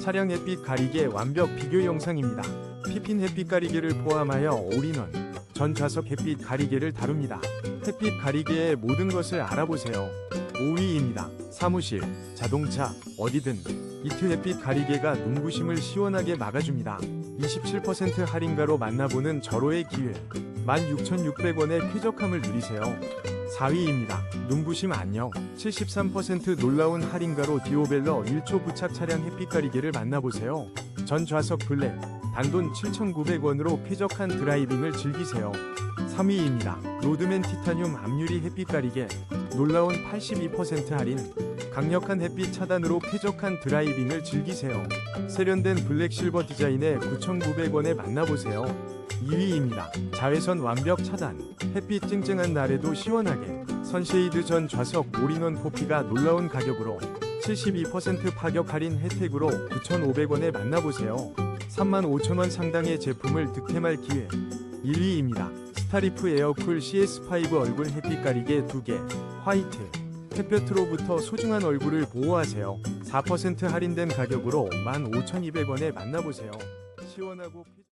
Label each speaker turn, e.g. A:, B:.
A: 차량 햇빛 가리개 완벽 비교 영상입니다. 피핀 햇빛 가리개를 포함하여 올인원 전 좌석 햇빛 가리개를 다룹니다. 햇빛 가리개의 모든 것을 알아보세요. 5위입니다. 사무실, 자동차, 어디든 이트 햇빛 가리개가 눈부심을 시원하게 막아줍니다. 27% 할인가로 만나보는 절호의 기회. 16,600원의 쾌적함을 누리세요. 4위입니다. 눈부심 안녕. 73% 놀라운 할인가로 디오벨러 1초 부착 차량 햇빛 가리개를 만나보세요. 전 좌석 블랙. 단돈 7,900원으로 쾌적한 드라이빙을 즐기세요. 3위입니다. 로드맨 티타늄 압유리 햇빛 가리개. 놀라운 82% 할인. 강력한 햇빛 차단으로 쾌적한 드라이빙을 즐기세요. 세련된 블랙 실버 디자인의 9,900원에 만나보세요. 2위입니다. 자외선 완벽 차단. 햇빛 쨍쨍한 날에도 시원하게. 선쉐이드 전 좌석 올인원 포피가 놀라운 가격으로 72% 파격 할인 혜택으로 9,500원에 만나보세요. 35,000원 상당의 제품을 득템할 기회. 1위입니다. 스타리프 에어쿨 CS5 얼굴 햇빛 가리개 2개. 화이트. 햇볕으로부터 소중한 얼굴을 보호하세요. 4% 할인된 가격으로 15,200원에 만나보세요. 시원하고 쾌-